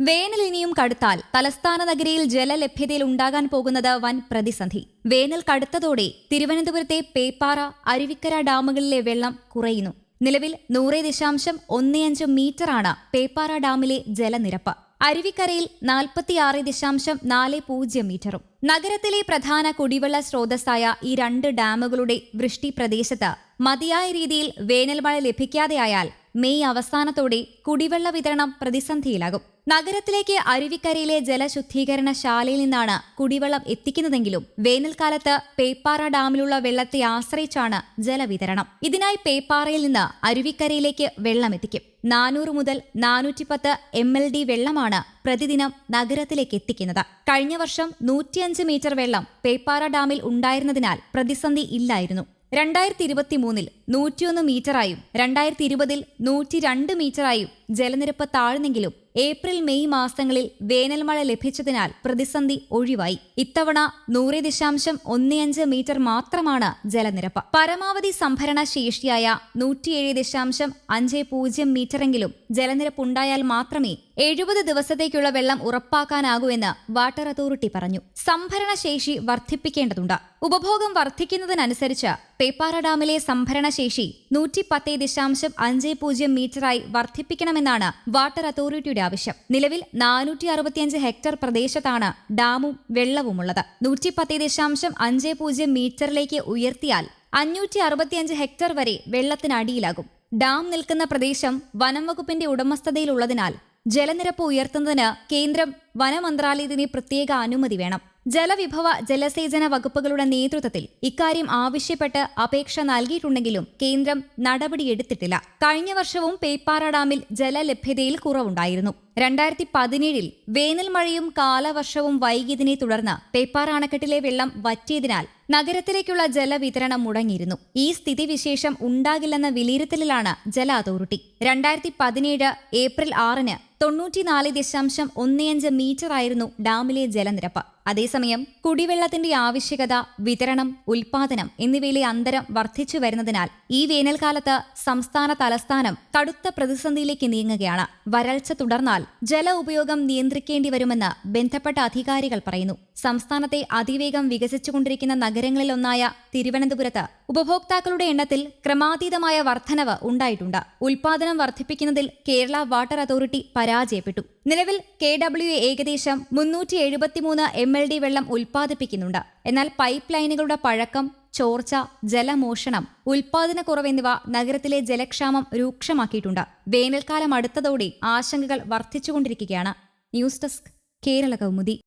വേനൽ ഇനിയും കടുത്താൽ തലസ്ഥാന നഗരിയിൽ ജലലഭ്യതയിൽ ഉണ്ടാകാൻ പോകുന്നത് വൻ പ്രതിസന്ധി. വേനൽ കടുത്തതോടെ തിരുവനന്തപുരത്തെ പേപ്പാറ അരുവിക്കര ഡാമുകളിലെ വെള്ളം കുറയുന്നു. നിലവിൽ നൂറ് ദശാംശം ഒന്നേയഞ്ച് മീറ്ററാണ് പേപ്പാറ ഡാമിലെ ജലനിരപ്പ്. അരുവിക്കരയിൽ നാൽപ്പത്തിയാറ് ദശാംശം നാല് പൂജ്യം മീറ്ററും. നഗരത്തിലെ പ്രധാന കുടിവെള്ള സ്രോതസ്സായ ഈ രണ്ട് ഡാമുകളുടെ വൃഷ്ടി പ്രദേശത്ത് മതിയായ രീതിയിൽ വേനൽ മഴ ലഭിക്കാതെയായാൽ മെയ് അവസാനത്തോടെ കുടിവെള്ള വിതരണം പ്രതിസന്ധിയിലാകും. നഗരത്തിലേക്ക് അരുവിക്കരയിലെ ജലശുദ്ധീകരണ ശാലയിൽ നിന്നാണ് കുടിവെള്ളം എത്തിക്കുന്നതെങ്കിലും വേനൽക്കാലത്ത് പേപ്പാറ ഡാമിലുള്ള വെള്ളത്തെ ആശ്രയിച്ചാണ് ജലവിതരണം. ഇതിനായി പേപ്പാറയിൽ നിന്ന് അരുവിക്കരയിലേക്ക് വെള്ളം എത്തിക്കും. നാനൂറ് മുതൽ നാനൂറ്റിപ്പത്ത് എം എൽ ഡി വെള്ളമാണ് പ്രതിദിനം നഗരത്തിലേക്ക് എത്തിക്കുന്നത്. കഴിഞ്ഞ വർഷം നൂറ്റിയഞ്ച് മീറ്റർ വെള്ളം പേപ്പാറ ഡാമിൽ ഉണ്ടായിരുന്നതിനാൽ പ്രതിസന്ധി ഇല്ലായിരുന്നു. രണ്ടായിരത്തി ഇരുപത്തി മൂന്നിൽ നൂറ്റിയൊന്ന് മീറ്ററായും രണ്ടായിരത്തി ഇരുപതിൽ നൂറ്റി രണ്ട് മീറ്ററായും ജലനിരപ്പ് താഴ്ന്നെങ്കിലും ഏപ്രിൽ മെയ് മാസങ്ങളിൽ വേനൽമഴ ലഭിച്ചതിനാൽ പ്രതിസന്ധി ഒഴിവായി. ഇത്തവണ നൂറ് ദശാംശം ഒന്നിയഞ്ച് മീറ്റർ മാത്രമാണ് ജലനിരപ്പ്. പരമാവധി സംഭരണ ശേഷിയായ നൂറ്റിയേഴ് ദശാംശം അഞ്ച് പൂജ്യം മീറ്ററെങ്കിലും ജലനിരപ്പുണ്ടായാൽ മാത്രമേ എഴുപത് ദിവസത്തേക്കുള്ള വെള്ളം ഉറപ്പാക്കാനാകൂ എന്ന് വാട്ടർ അതോറിറ്റി പറഞ്ഞു. സംഭരണ ശേഷി വർദ്ധിപ്പിക്കേണ്ടതുണ്ട്. ഉപഭോഗം വർദ്ധിക്കുന്നതിനനുസരിച്ച് പേപ്പാറ ഡാമിലെ സംഭരണ ശേഷി നൂറ്റി പത്ത് ദശാംശം അഞ്ച് പൂജ്യം മീറ്ററായി വർദ്ധിപ്പിക്കണമെന്നാണ് വാട്ടർ അതോറിറ്റിയുടെ ആവശ്യം. നിലവിൽ നാനൂറ്റി അറുപത്തിയഞ്ച് ഹെക്ടർ പ്രദേശത്താണ് ഡാമും വെള്ളവുമുള്ളത്. നൂറ്റി പത്ത് ദശാംശം അഞ്ച് പൂജ്യം മീറ്ററിലേക്ക് ഉയർത്തിയാൽ അഞ്ഞൂറ്റി അറുപത്തിയഞ്ച് ഹെക്ടർ വരെ വെള്ളത്തിനടിയിലാകും. ഡാം നിൽക്കുന്ന പ്രദേശം വനം വകുപ്പിന്റെ ഉടമസ്ഥതയിലുള്ളതിനാൽ ജലനിരപ്പ് ഉയർത്തുന്നതിന് കേന്ദ്രം വനമന്ത്രാലയത്തിന് പ്രത്യേക അനുമതി വേണം. ജലവിഭവ ജലസേചന വകുപ്പുകളുടെ നേതൃത്വത്തിൽ ഇക്കാര്യം ആവശ്യപ്പെട്ട് അപേക്ഷ നൽകിയിട്ടുണ്ടെങ്കിലും കേന്ദ്രം നടപടിയെടുത്തിട്ടില്ല. കഴിഞ്ഞ വർഷവും പേപ്പാറ ഡാമിൽ ജലലഭ്യതയിൽ കുറവുണ്ടായിരുന്നു. രണ്ടായിരത്തി പതിനേഴിൽ വേനൽ മഴയും കാലവർഷവും വൈകിയതിനെ തുടർന്ന് പേപ്പാറ അണക്കെട്ടിലെ വെള്ളം വറ്റിയതിനാൽ നഗരത്തിലേക്കുള്ള ജലവിതരണം മുടങ്ങിയിരുന്നു. ഈ സ്ഥിതിവിശേഷം ഉണ്ടാകില്ലെന്ന വിലയിരുത്തലിലാണ് ജല അതോറിറ്റി. രണ്ടായിരത്തി പതിനേഴ് ഏപ്രിൽ ആറിന് തൊണ്ണൂറ്റിനാല് ദശാംശം ഒന്നേയഞ്ച് മീറ്ററായിരുന്നു ഡാമിലെ ജലനിരപ്പ്. അതേസമയം കുടിവെള്ളത്തിന്റെ ആവശ്യകത വിതരണം ഉൽപാദനം എന്നിവയിലെ അന്തരം വർദ്ധിച്ചു വരുന്നതിനാൽ ഈ വേനൽക്കാലത്ത് സംസ്ഥാന തലസ്ഥാനം കടുത്ത പ്രതിസന്ധിയിലേക്ക് നീങ്ങുകയാണ്. വരൾച്ച തുടർന്നാൽ ജല ഉപയോഗം നിയന്ത്രിക്കേണ്ടി വരുമെന്ന് ബന്ധപ്പെട്ട അധികാരികൾ പറയുന്നു. സംസ്ഥാനത്തെ അതിവേഗം വികസിച്ചുകൊണ്ടിരിക്കുന്ന നഗരങ്ങളിലൊന്നായ തിരുവനന്തപുരത്ത് ഉപഭോക്താക്കളുടെ എണ്ണത്തിൽ ക്രമാതീതമായ വർധനവ് ഉണ്ടായിട്ടുണ്ട്. ഉൽപാദനം വർദ്ധിപ്പിക്കുന്നതിൽ കേരള വാട്ടർ അതോറിറ്റി പരാജയപ്പെട്ടു. നിലവിൽ കെ ഡബ്ല്യു ഏകദേശം മുന്നൂറ്റി എഴുപത്തിമൂന്ന് എം എൽ ഡി വെള്ളം ഉൽപ്പാദിപ്പിക്കുന്നുണ്ട്. എന്നാൽ പൈപ്പ് ലൈനുകളുടെ പഴക്കം ചോർച്ച ജലമോഷണം ഉൽപാദനക്കുറവ് എന്നിവ നഗരത്തിലെ ജലക്ഷാമം രൂക്ഷമാക്കിയിട്ടുണ്ട്. വേനൽക്കാലം അടുത്തതോടെ ആശങ്കകൾ വർദ്ധിച്ചുകൊണ്ടിരിക്കുകയാണ്. News desk Kerala Kaumudi.